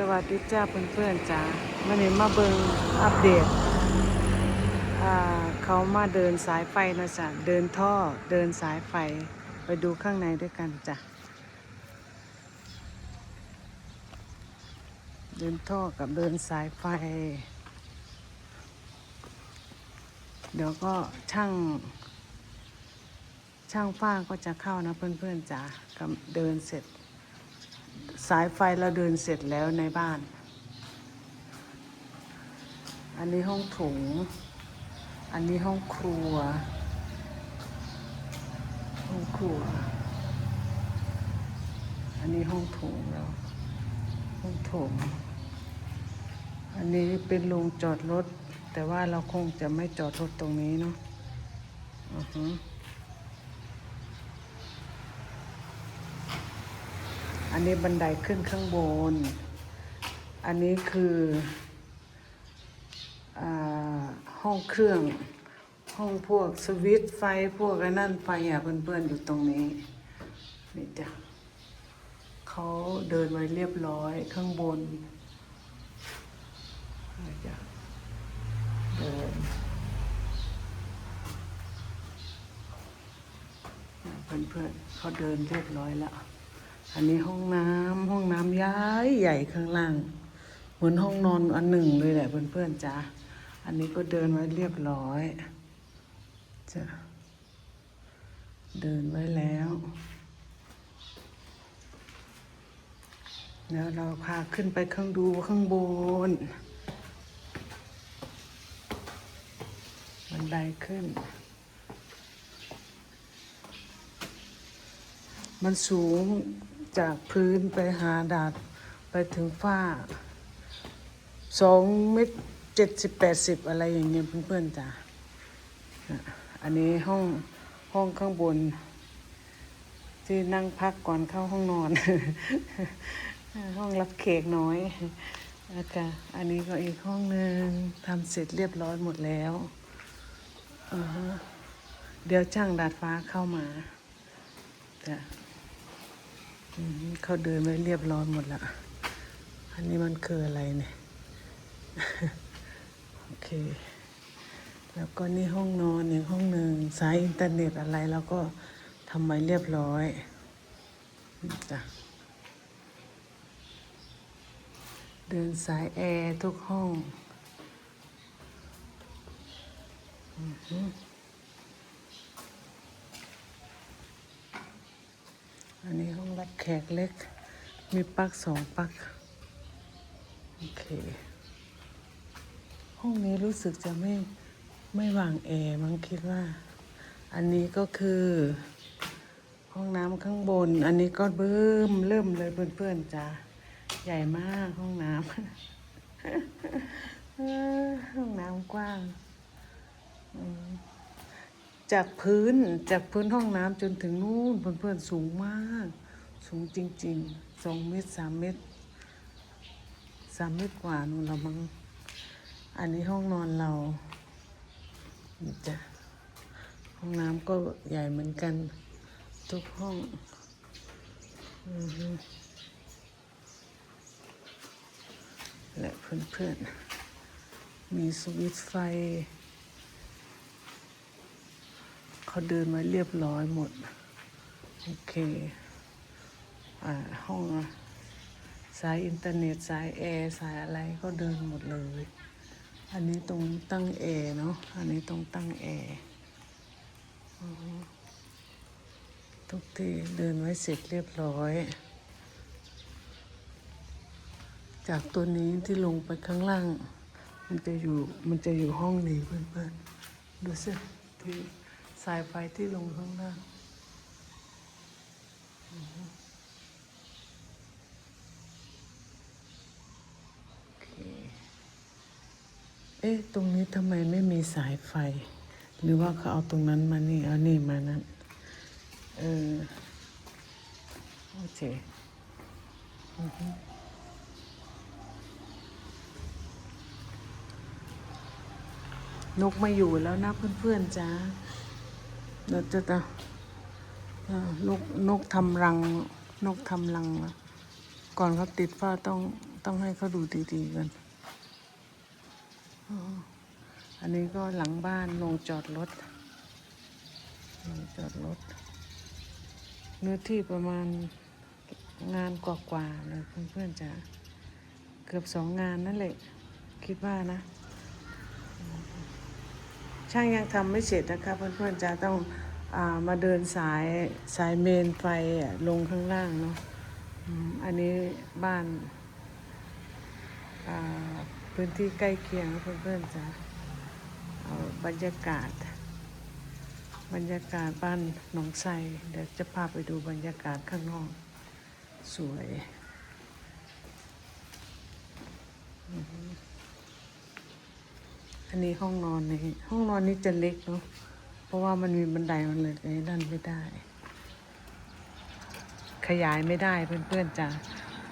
สวัสดีจ้าเพื่อนๆจ้าวันนี้มาเบิงอัปเดตเขามาเดินสายไฟนะจ๊ะเดินท่อเดินสายไฟไปดูข้างในด้วยกันจ้ะเดินท่อกับเดินสายไฟ เดี๋ยวก็ช่าง ช่างฟ้าก็จะเข้านะเพื่อนๆจ้ะกับเดินเสร็จ สายไฟเราเดินเสร็จแล้วในบ้าน อันนี้ห้องโถุงอันนี้ห้องครัว ห้องครัว อันนี้ห้องโถงเราห้องโถง อันนี้เป็นโรงจอดรถ แต่ว่าเราคงจะไม่จอดรถตรงนี้เนาะอือฮึ อันนี้บันไดขึ้นข้างบน อันนี้คืออห้องเครื่อง ห้องพวกสวิตไฟพวกไอ้นั่นไฟอะเพื่อนๆอยู่ตรงนี้นี่จ้ะเขาเดินไว้เรียบร้อยข้างบนนี่จ้ะเดินเพื่อนๆเขาเดินเรียบร้อยแล้ว อันนี้ห้องน้ำห้องน้ำย้ายใหญ่ข้างล่าง เหมือนห้องนอนอันหนึ่งเลยแหละเพื่อนๆจ้าอันนี้ก็เดินไว้เรียบร้อยจะเดินไว้แล้ว แล้วเราพาขึ้นไปข้างดูข้างบน บันไดขึ้น มันสูง จากพื้นไปหาดาดไปถึงฝ้าสองเมตรเจ็ดสิบแปดสิบอะไรอย่างเงี้ยเพื่อนๆจ้ะอันนี้ห้องห้องข้างบน ที่นั่งพักก่อนเข้าห้องนอน ห้องรับเขกน้อยนะคะอันนี้ก็อีกห้องหนึ่งทำเสร็จเรียบร้อยหมดแล้ว เดี๋ยวช่างดาดฟ้าเข้ามาจ้ะ เขาเดินไว้เรียบร้อยหมดละ อันนี้มันคืออะไรเนี่ย โอเค แล้วก็นี่ห้องนอนอีกห้องหนึ่งสายอินเทอร์เน็ตอะไรแล้วก็ทำไว้เรียบร้อยจ้ะเดินสายแอร์ทุกห้อง อือ อันนี้ห้องรับแขกเล็ก มีปลั๊กสองปลั๊กโอเค ห้องนี้รู้สึกจะไม่ไม่วางแอร์มั้งคิดว่า อันนี้ก็คือ ห้องน้ำข้างบน อันนี้ก็เบิ่มเริ่มเลยเพื่อนๆจ้าใหญ่มากห้องน้ำห้องน้ำกว้าง อืม จากพื้นจากพื้นห้องน้ำจนถึงนู่นเพื่อนๆสูงมาก สูงจริงๆสองเมตรสามเมตรสามเมตรกว่านู่นละมั้งอันนี้ห้องนอนเราจ้ะห้องน้ำก็ใหญ่เหมือนกัน ทุกห้องและเพื่อนๆมีสวิตช์ไฟ เขาเดินมาเรียบร้อยหมด โอเค อ่า ห้องสายอินเทอร์เน็ตสายแอร์สายอะไรก็เดินหมดเลย อันนี้ตรงตั้งแอร์เนาะ อันนี้ตรงตั้งแอร์ทุกที่เดินไว้เสร็จเรียบร้อย จากตัวนี้ที่ลงไปข้างล่าง มันจะอยู่มันจะอยู่ห้องนี้เพื่อนๆดูสิที่ สายไฟที่ลงข้างล่างอือฮึโอเคเอ๊ะ ตรงนี้ทำไมไม่มีสายไฟ หรือว่าเขาเอาตรงนั้นมานี่ เอานี่มานั้น เออ โอเคอือฮึนกมาอยู่แล้วนะเพื่อนๆจ้า เราจะจะนกนกทำรัง นกทำรัง ก่อนเขาติดฝ้าต้องต้องให้เขาดูดีๆกันอ๋ออันนี้ก็หลังบ้านลงจอดรถลงจอดรถ เนื้อที่ประมาณงานกว่าๆเลยเพื่อนๆจะเกือบสองงานนั่นแหละ คิดว่านะ ช่างยังทำไม่เสร็จนะคะเพื่อนๆจะต้องอามาเดินสายสายเมนไฟลงข้างล่างเนาะอันนี้บ้านาพื้นที่ใกล้เคียงเพื่อนๆจะเอาบรรยากาศ บรรยากาศบ้านหนองไทรเดี๋ยวจะพาไปดูบรรยากาศข้างนอกสวยอือฮึ อันนี้ห้องนอนนี่ห้องนอนนี้จะเล็กเนาะ เพราะว่ามันมีบันไดมันเลยดันไม่ได้ ขยายไม่ได้เพื่อนๆจ้ะ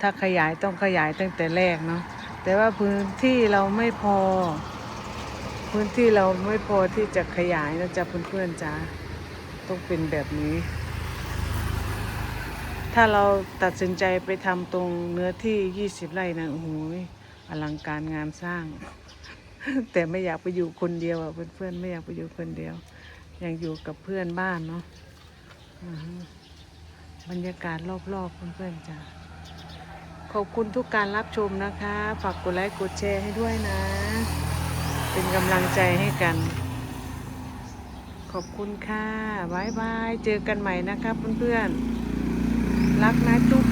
ถ้าขยายต้องขยายตั้งแต่แรกเนาะ แต่ว่าพื้นที่เราไม่พอ พื้นที่เราไม่พอที่จะขยายนะจ๊ะเพื่อนๆจ้ะ ต้องเป็นแบบนี้ ถ้าเราตัดสินใจไปทำตรงเนื้อที่ 20 ไร่นะโอ้โหอลังการงานสร้าง แต่ไม่อยากไปอยู่คนเดียวอะเพื่อนๆไม่อยากไปอยู่คนเดียว อยากอยู่กับเพื่อนบ้านเนาะบรรยากาศรอบๆเพื่อนๆจ้ะขอบคุณทุกการรับชมนะคะ ฝากกดไลค์กดแชร์ให้ด้วยนะ เป็นกำลังใจให้กัน ขอบคุณค่ะบายบาย เจอกันใหม่นะครับเพื่อนๆ รักนะจุ๊บ